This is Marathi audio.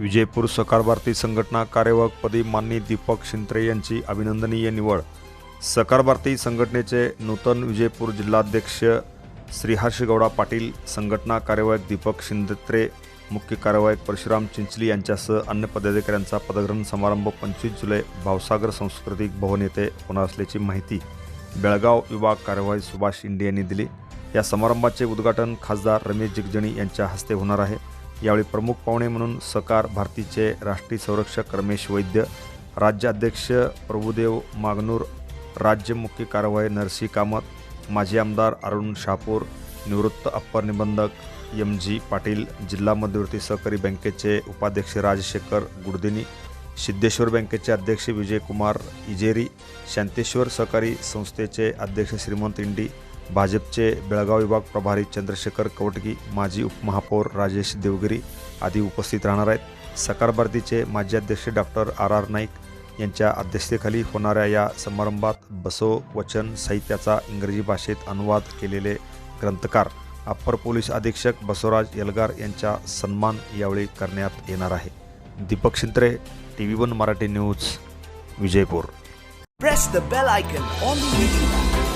विजयपूर सकार भारती संघटना कार्यवाहकपदी माननीय दीपक शिंत्रे यांची अभिनंदनीय निवड. सकार भारती संघटनेचे नूतन विजयपूर जिल्हाध्यक्ष श्री हर्षगौडा पाटील संघटना कार्यवाहक दीपक शिंदत्रे मुख्य कार्यवाहक परशुराम चिंचली यांच्यासह अन्य पदाधिकाऱ्यांचा पदग्रहण समारंभ पंचवीस जुलै भावसागर सांस्कृतिक भवन येथे होणार असल्याची माहिती बेळगाव विभाग कार्यवाही सुभाष इंडे यांनी दिली. या समारंभाचे उद्घाटन खासदार रमेश जिगजणी यांच्या हस्ते होणार आहे. यावेळी प्रमुख पाहुणे म्हणून सकार भारतीचे राष्ट्रीय संरक्षक रमेश वैद्य राज्याध्यक्ष प्रभुदेव मागनूर राज्य मुख्य कारवाई नरसी कामत माजी आमदार अरुण शापूर निवृत्त अप्पर निबंधक एम जी पाटील जिल्हा मध्यवर्ती सहकारी बँकेचे उपाध्यक्ष राजशेखर गुडदिनी सिद्धेश्वर बँकेचे अध्यक्ष विजयकुमार इजेरी शांतेश्वर सहकारी संस्थेचे अध्यक्ष श्रीमंत इंडी भाजपचे बेळगाव विभाग प्रभारी चंद्रशेखर कवटगी माजी उपमहापौर राजेश देवगिरी आदी उपस्थित राहणार आहेत. सकार भारतीचे माजी अध्यक्ष डॉक्टर आर आर नाईक यांच्या अध्यक्षतेखाली होणाऱ्या या समारंभात बसो वचन साहित्याचा इंग्रजी भाषेत अनुवाद केलेले ग्रंथकार अप्पर पोलीस अधीक्षक बसवराज यलगार यांचा सन्मान यावेळी करण्यात येणार आहे. Deepak Shintre T V one Marathi news Vijaypur.